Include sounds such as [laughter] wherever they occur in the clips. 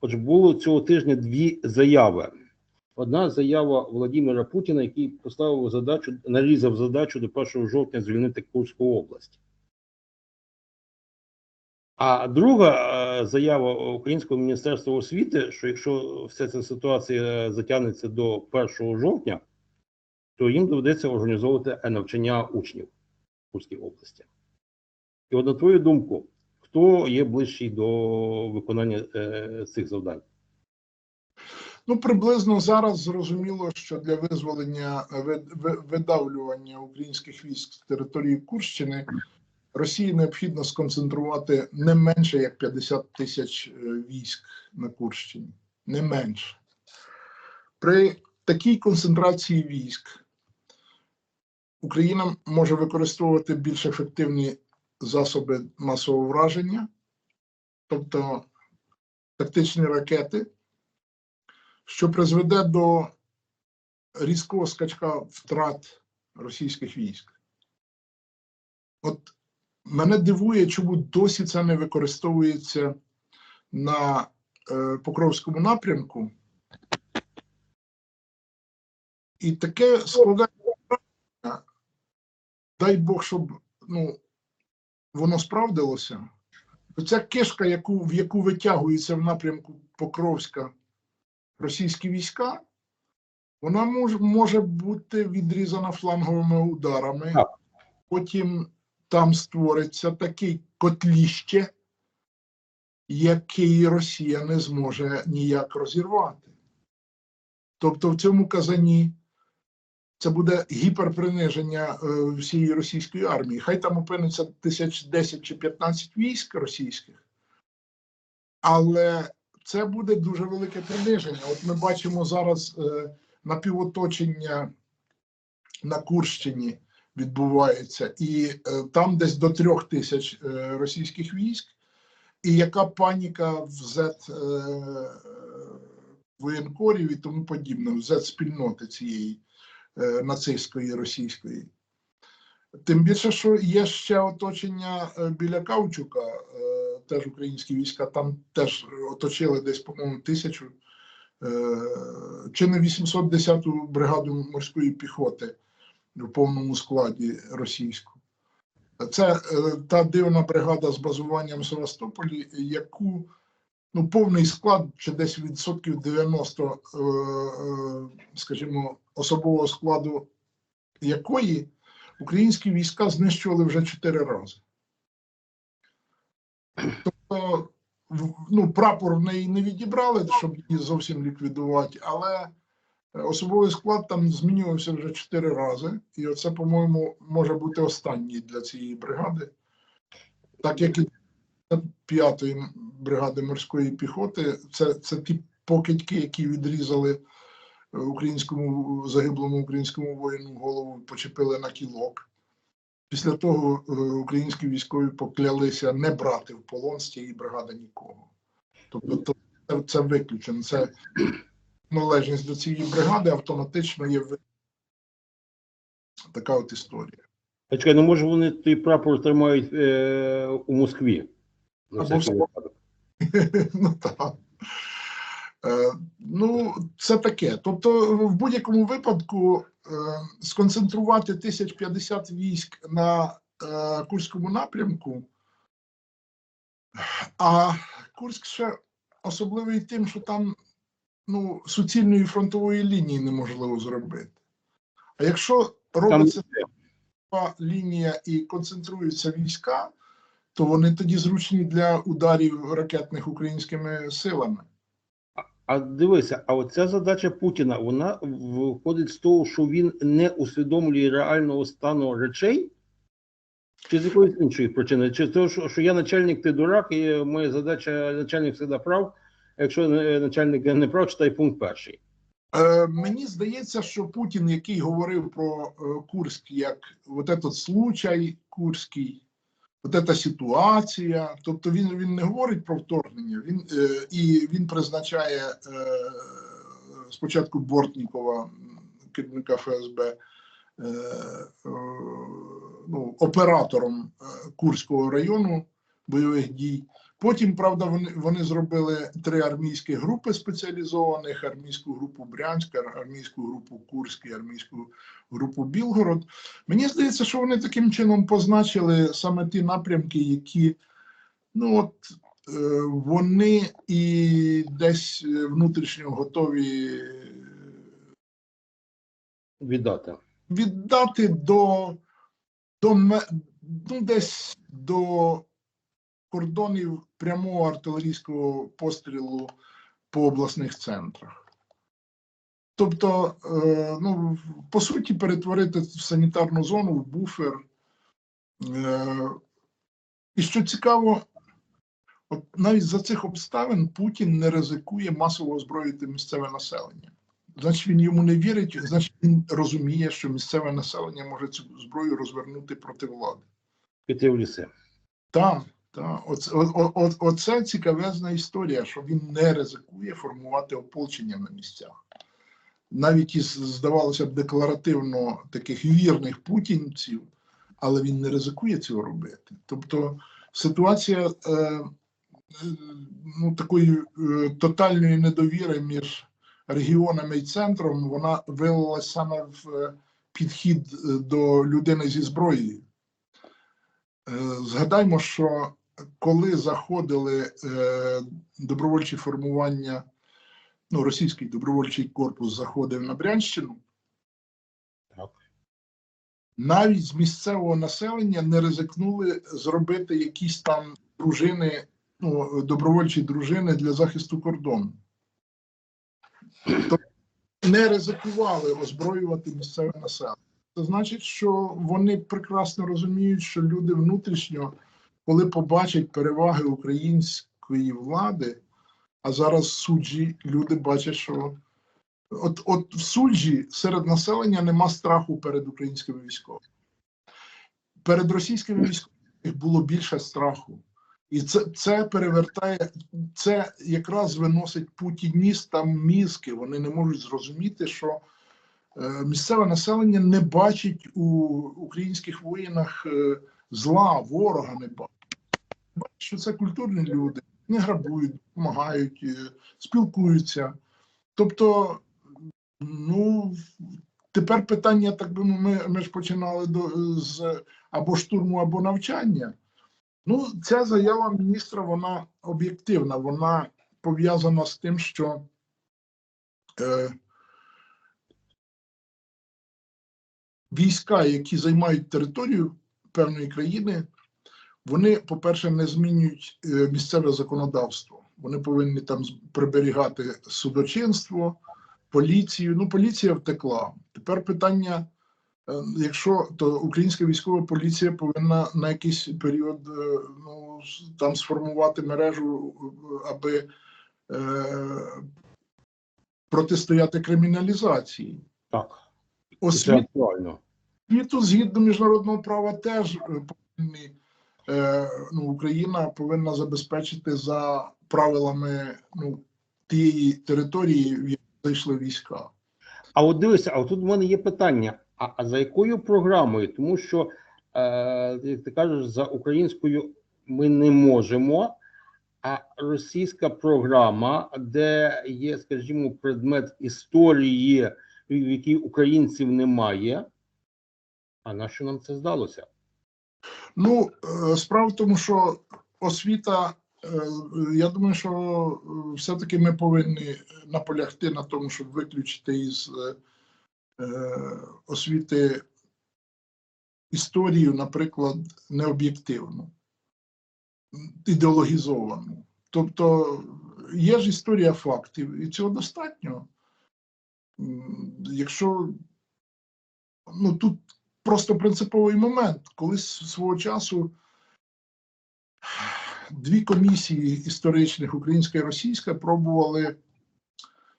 Отже, було цього тижня дві заяви. Одна заява Володимира Путіна, який поставив задачу, нарізав задачу до 1 жовтня звільнити Курську область. А друга е, заява Українського міністерства освіти, що якщо вся ця ситуація затягнеться до 1 жовтня, то їм доведеться організовувати навчання учнів Курській області. І от на твою думку, хто є ближчий до виконання е, цих завдань? Ну, приблизно зараз зрозуміло, що для визволення ви- ви- видавлювання українських військ з території Курщини Росії необхідно сконцентрувати не менше як 50 тисяч е, військ на Курщині. Не менше. При такій концентрації військ Україна може використовувати більш ефективні засоби масового враження, тобто тактичні ракети що призведе до різкого скачка втрат російських військ. От мене дивує, чому досі це не використовується на е, Покровському напрямку. І таке складає, враження, дай Бог, щоб ну, воно справдилося. Ця кишка, яку, в яку витягується в напрямку Покровська російські війська, вона може, може бути відрізана фланговими ударами. Так. Потім там створиться такий котліще, який Росія не зможе ніяк розірвати. Тобто в цьому казані це буде гіперприниження е, всієї російської армії. Хай там опиниться тисяч 10 чи 15 військ російських, але це буде дуже велике приниження. От ми бачимо зараз е, напівоточення на Курщині відбувається, і е, там десь до трьох тисяч російських військ, і яка паніка в е, воєнкорів і тому подібне, в Z спільноти цієї нацистської російської. Тим більше, що є ще оточення е, біля Кавчука, е, теж українські війська, там теж оточили десь, по-моєму, тисячу е, чи не 810-ту бригаду морської піхоти в повному складі російську. Це е, та дивна бригада з базуванням в Севастополі, яку ну, повний склад, чи десь відсотків 90, е, е, скажімо, особового складу якої українські війська знищували вже чотири рази. Тобто, ну, прапор в неї не відібрали, щоб її зовсім ліквідувати, але е, особовий склад там змінювався вже чотири рази. І оце, по-моєму, може бути останній для цієї бригади. Так як і п'ятої бригади морської піхоти, це, це ті покидьки, які відрізали українському загиблому українському воїну голову, почепили на кілок. Після того е, українські військові поклялися не брати в полон з цієї бригади нікого. Тобто то- це, це виключено. Це належність до цієї бригади автоматично є така от історія. А чекай, ну може вони той прапор тримають е, у Москві? На Або всякий в- [laughs] ну так. Е, ну, це таке. Тобто, в будь-якому випадку е, сконцентрувати 1050 військ на е, Курському напрямку, а Курськ ще особливий тим, що там ну, суцільної фронтової лінії неможливо зробити. А якщо робиться така лінія і концентруються війська, то вони тоді зручні для ударів ракетних українськими силами. А дивися, а оця задача Путіна, вона виходить з того, що він не усвідомлює реального стану речей, чи з якоїсь іншої причини? Чи з того, що, я начальник, ти дурак, і моя задача начальник завжди прав. Якщо е, начальник не прав, читай пункт перший. Е, мені здається, що Путін, який говорив про е, Курськ як от этот случай Курський, от эта ситуація, тобто він, він не говорить про вторгнення, він, е, і він призначає е, спочатку Бортнікова, керівника ФСБ, е, е, ну, оператором е, Курського району бойових дій. Потім, правда, вони, вони зробили три армійські групи спеціалізованих: армійську групу Брянськ, ар- армійську групу Курськ і армійську групу Білгород. Мені здається, що вони таким чином позначили саме ті напрямки, які ну от е, вони і десь внутрішньо готові е, Віддати. віддати до, до ну, десь до кордонів прямого артилерійського пострілу по обласних центрах. Тобто, е, ну, по суті, перетворити в санітарну зону в буфер. Е, і що цікаво, от навіть за цих обставин Путін не ризикує масово озброїти місцеве населення. Значить, він йому не вірить, значить, він розуміє, що місцеве населення може цю зброю розвернути проти влади. Піти в ліси. Так, Оце, о, цікавезна історія, що він не ризикує формувати ополчення на місцях. Навіть із, здавалося б, декларативно таких вірних путінців, але він не ризикує цього робити. Тобто ситуація е, е, ну, такої е, тотальної недовіри між регіонами і центром, вона вилилася саме в е, підхід е, до людини зі зброєю. Е, Згадаймо, що коли заходили е, добровольчі формування, ну, російський добровольчий корпус заходив на Брянщину, Так. навіть з місцевого населення не ризикнули зробити якісь там дружини, ну, добровольчі дружини для захисту кордону. Тобто не ризикували озброювати місцеве населення. Це значить, що вони прекрасно розуміють, що люди внутрішньо, коли побачать переваги української влади, а зараз суджі люди бачать, що от, от в суджі серед населення нема страху перед українськими військовими. Перед російськими військовими було більше страху. І це, це перевертає, це якраз виносить путіністам мізки. Вони не можуть зрозуміти, що е, місцеве населення не бачить у українських воїнах е, зла, ворога не бачить. Що це культурні люди, не грабують, допомагають, е, спілкуються. Тобто, ну, тепер питання, так би ми, ми ж починали до, з або штурму, або навчання. Ну, ця заява міністра, вона об'єктивна, вона пов'язана з тим, що е, війська, які займають територію певної країни, вони, по-перше, не змінюють е, місцеве законодавство. Вони повинні там приберігати судочинство, поліцію. Ну, поліція втекла. Тепер питання. Е, Якщо то українська військова поліція повинна на якийсь період е, ну, там сформувати мережу, аби е, протистояти криміналізації. Так. Освіту згідно міжнародного права теж повинні, ну, Україна повинна забезпечити за правилами ну, тієї території, в яку зайшли війська. А от дивися, а тут в мене є питання: а, а за якою програмою? Тому що, е, як ти кажеш, за українською ми не можемо, а російська програма, де є, скажімо, предмет історії, в якій українців немає. А на що нам це здалося? Ну, е, справа в тому, що освіта, е, я думаю, що е, все-таки ми повинні наполягти на тому, щоб виключити із освіти історію, наприклад, необ'єктивну, ідеологізовану. Тобто є ж історія фактів, і цього достатньо. Якщо ну тут просто принциповий момент, коли свого часу дві комісії історичних, українська і російська, пробували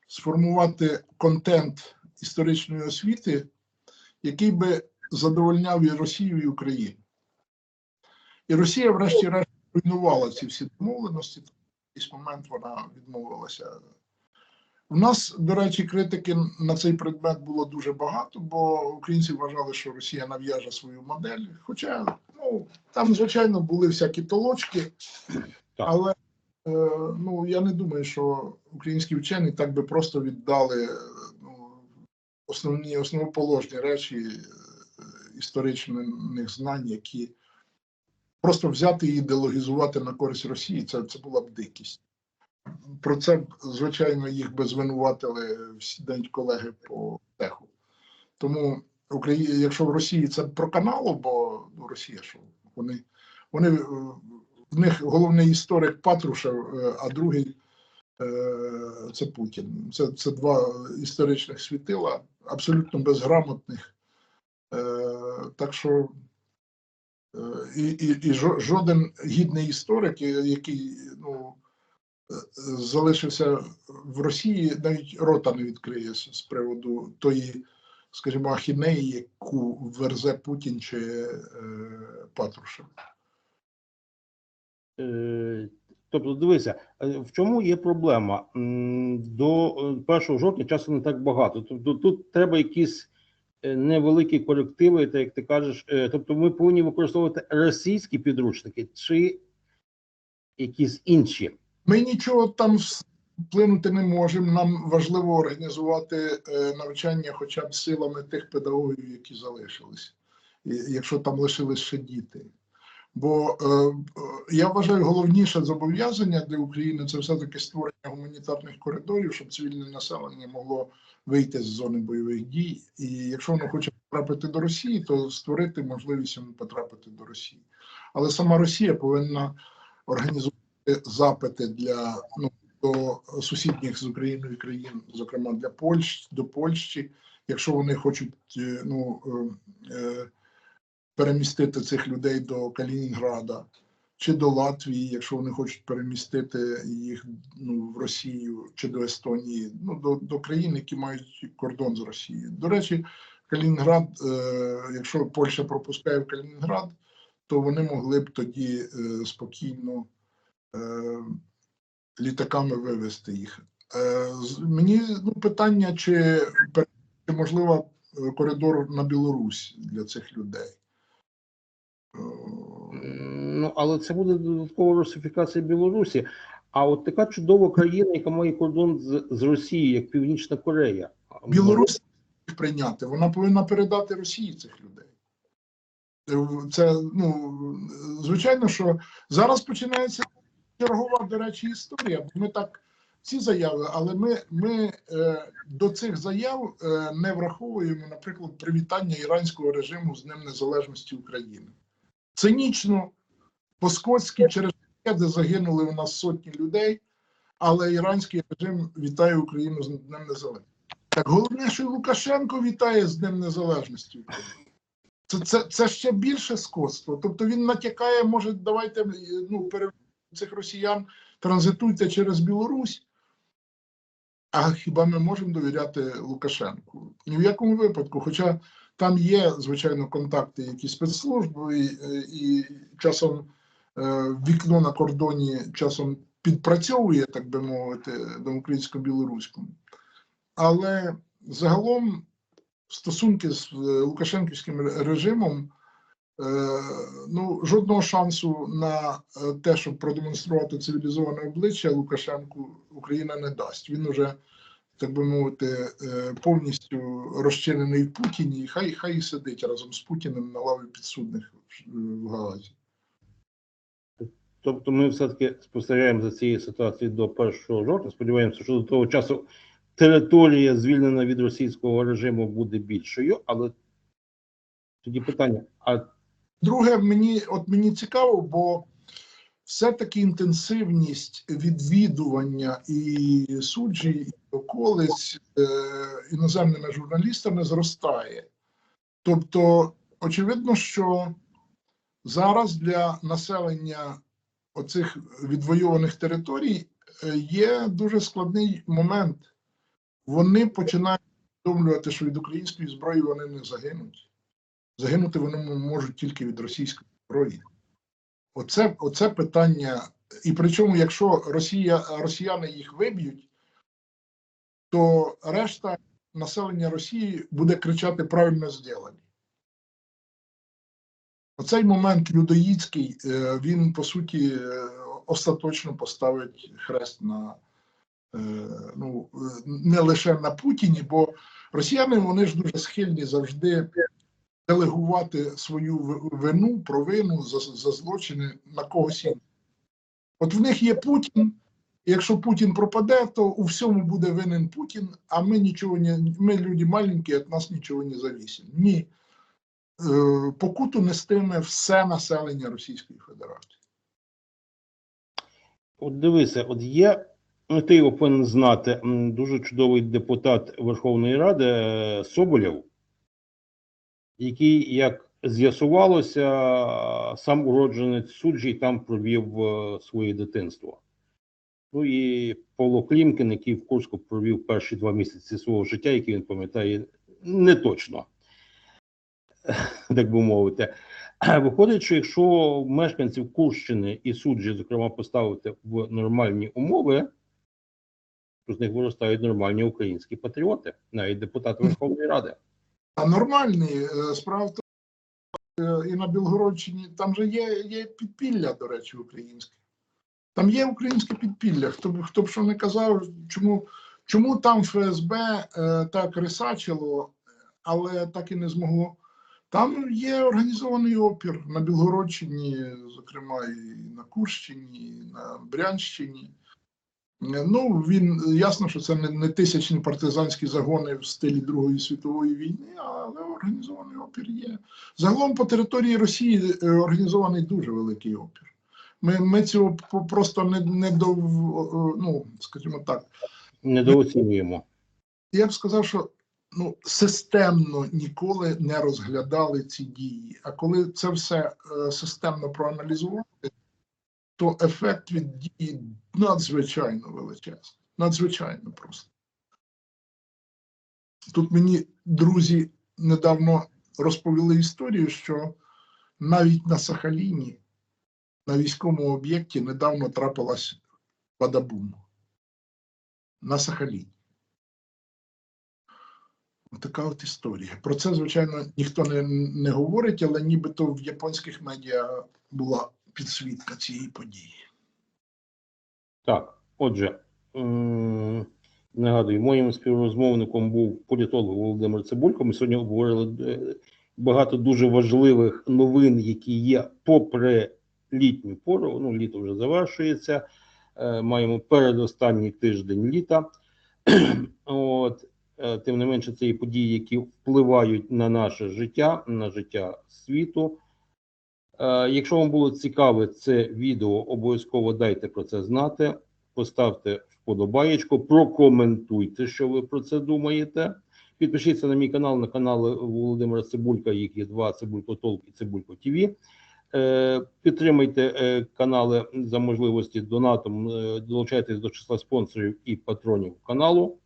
сформувати контент історичної освіти, який би задовольняв і Росію, і Україну. І Росія, врешті-решт, руйнувала ці всі домовленості. В якийсь момент вона відмовилася. У нас, до речі, критики на цей предмет було дуже багато, бо українці вважали, що Росія нав'яже свою модель. Хоча, ну, там, звичайно, були всякі толочки. Але е, ну я не думаю, що українські вчені так би просто віддали ну, основні основоположні речі е, історичних знань, які просто взяти і ідеологізувати на користь Росії. Це, це була б дикість. Про це звичайно, їх би звинуватили всі день колеги по теху. Тому Україна, якщо в Росії це про каналу, бо ну, Росія що вони, вони е, в них головний історик Патрушев, е, а другий е, це Путін. Це, це два історичних світила, абсолютно безграмотних. Так що і, і, і жоден гідний історик, який ну, залишився в Росії, навіть рота не відкриє з приводу тої, скажімо, ахінеї, яку верзе Путін чи е, Патрушев. Е, Тобто, дивися, е, в чому є проблема? До е, 1 жовтня часу не так багато. Тобто тут треба якісь е, невеликі корективи, так як ти кажеш. Е, Тобто ми повинні використовувати російські підручники чи якісь інші. Ми нічого там вплинути не можемо. Нам важливо організувати е, навчання хоча б силами тих педагогів, які залишились, якщо там лишились ще діти. Бо е, е, я вважаю, головніше зобов'язання для України це все-таки створення гуманітарних коридорів, щоб цивільне населення могло вийти з зони бойових дій. І якщо воно хоче потрапити до Росії, то створити можливість йому потрапити до Росії. Але сама Росія повинна організувати запити для ну, до сусідніх з Україною країн, зокрема для Польщі, до Польщі, якщо вони хочуть е, ну, е, е, перемістити цих людей до Калінінграда, чи до Латвії, якщо вони хочуть перемістити їх ну, в Росію чи до Естонії, ну до, до країн, які мають кордон з Росією. До речі, Калінінград, е, якщо Польща пропускає в Калінінград, то вони могли б тоді е, спокійно е, літаками вивезти їх. Е, мені ну, питання, чи, чи можливо е, коридор на Білорусь для цих людей. Е, Ну, але це буде додаткова русифікація Білорусі. А от така чудова країна, яка має кордон з, з Росією, як Північна Корея. Білорусь прийняти, вона повинна передати Росії цих людей. Е, Це ну звичайно, що зараз починається чергова, до речі, історія. Ми так ці заяви, але ми, ми е, до цих заяв е, не враховуємо, наприклад, привітання іранського режиму з Днем Незалежності України. Цинічно, по-скотськи, через те, де загинули у нас сотні людей, але іранський режим вітає Україну з Днем Незалежності. Так головне, що Лукашенко вітає з Днем Незалежності України. Це, це, це ще більше скотство. Тобто він натякає, може, давайте ну, пере... цих росіян транзитуйте через Білорусь. А хіба ми можемо довіряти Лукашенку? Ні в якому випадку. Хоча там є, звичайно, контакти, які спецслужби, і, і часом е, вікно на кордоні часом підпрацьовує, так би мовити, до українсько-білоруському. Але загалом стосунки з е, Лукашенківським режимом е, ну, жодного шансу на е, те, щоб продемонструвати цивілізоване обличчя Лукашенку Україна не дасть. Він уже, так би мовити, е, повністю розчинений в Путіні, і хай хай і сидить разом з Путіним на лаві підсудних в- Гаазі. Тобто ми все-таки спостерігаємо за цією ситуацією до 1 жовтня. Сподіваємося, що до того часу територія, звільнена від російського режиму, буде більшою. Але тоді питання: а Друге, мені от мені цікаво, бо все-таки інтенсивність відвідування і суджі, і околиць е, іноземними журналістами зростає. Тобто, очевидно, що зараз для населення оцих відвоюваних територій е, є дуже складний момент. Вони починають усвідомлювати, що від української зброї вони не загинуть. Загинути вони можуть тільки від російської зброї. Оце, оце питання. І причому, якщо Росія, росіяни їх виб'ють, то решта населення Росії буде кричати правильно зроблені. Оцей момент людоїдський, е, він по суті е, остаточно поставить хрест на е, ну, не лише на Путіні, бо росіяни вони ж дуже схильні завжди делегувати свою вину, провину за, за злочини на когось іншого. От в них є Путін. Якщо Путін пропаде, то у всьому буде винен Путін, а ми нічого не ми люди маленькі, від нас нічого не завісить. Ні. Е, Покуту нестиме все населення Російської Федерації. От дивися, от є, ти його повинен знати, дуже чудовий депутат Верховної Ради е, Соболєв, який, як з'ясувалося, сам уродженець суджі там провів е, своє дитинство. Ну і Павло Клімкін, який в Курську провів перші два місяці свого життя, який він пам'ятає, не точно, [laughs] так би мовити. [clears throat] Виходить, що якщо мешканців Курщини і суджі, зокрема, поставити в нормальні умови, то з них виростають нормальні українські патріоти, навіть депутати Верховної Ради. Нормальний е, справа в тому, е, і на Білгородщині там же є, є підпілля, до речі, українське. Там є українське підпілля. Хто б хто б що не казав, чому, чому там ФСБ е, так рисачило, але так і не змогло. Там є організований опір на Білгородщині, зокрема, і на Курщині, і на Брянщині. Е, Ну, він ясно, що це не, не тисячні партизанські загони в стилі Другої світової війни, але організований опір є. Загалом по території Росії е, організований дуже великий опір. Ми, ми цього просто не, не до, ну, скажімо так, Недооцінюємо. я б сказав, що ну, системно ніколи не розглядали ці дії. А коли це все е, системно проаналізувати, то ефект від дії надзвичайно величезний. Надзвичайно просто. Тут мені друзі недавно розповіли історію, що навіть на Сахаліні, на військовому об'єкті, недавно трапилась Бадабум. На Сахаліні. Така от історія. Про це, звичайно, ніхто не, не говорить, але нібито в японських медіа була підсвітка цієї події. Так, отже, м, нагадую, моїм співрозмовником був політолог Володимир Цибулько. Ми сьогодні обговорили е, багато дуже важливих новин, які є попри літню пору. Ну, літо вже завершується. Е, Маємо передостанній тиждень літа. [clears throat] От, е, тим не менше, це є події, які впливають на наше життя, на життя світу. Е, Якщо вам було цікаве це відео, обов'язково дайте про це знати. Поставте вподобаєчку, прокоментуйте, що ви про це думаєте. Підпишіться на мій канал, на канал Володимира Цибулька, їх є два Цибулько Толк і Цибулько ТВ. Е, Підтримайте е, канали за можливості донатом, долучайтесь до числа спонсорів і патронів каналу.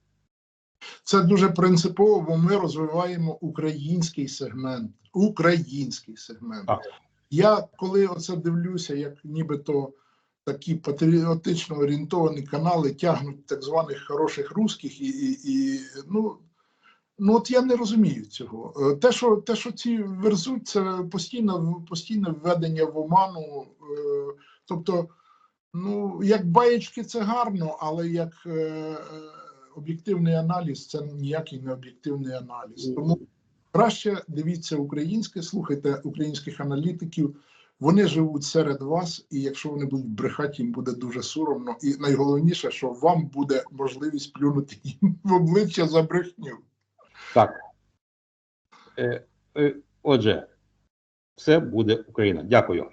Це дуже принципово, бо ми розвиваємо український сегмент. Український сегмент. Так. Я коли оце дивлюся, як нібито такі патріотично орієнтовані канали тягнуть так званих хороших русських, і, і, і ну, ну от я не розумію цього. Е, Те, що те, що ці верзуть, це постійне, постійне введення в оману. е, Тобто, ну як баєчки, це гарно, але як е, е, об'єктивний аналіз, це ніякий не об'єктивний аналіз. Тому краще дивіться українське, слухайте українських аналітиків. Вони живуть серед вас, і якщо вони будуть брехати, їм буде дуже соромно. І найголовніше, що вам буде можливість плюнути їм в обличчя за брехню. Так. Е, е, Отже, все буде Україна. Дякую.